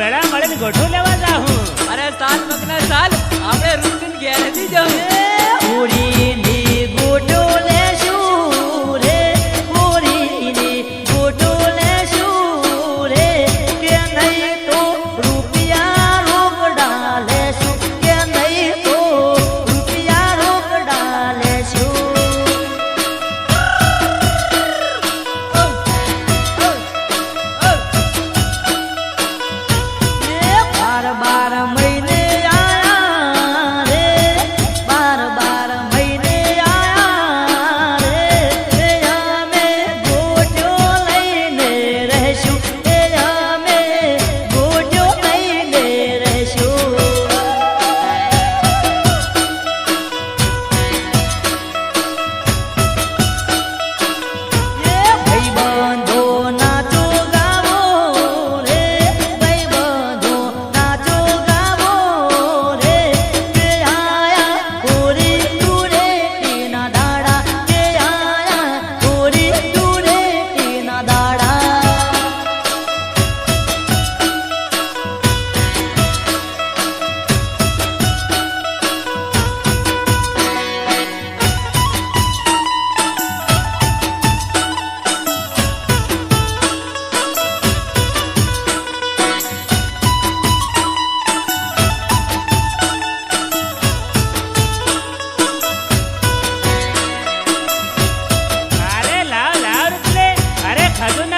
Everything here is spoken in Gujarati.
ભેળા મળીને ગોઠું લેવા જાઉં. અરે સાલ મગના સાલ આપણે રૂટીન ગેર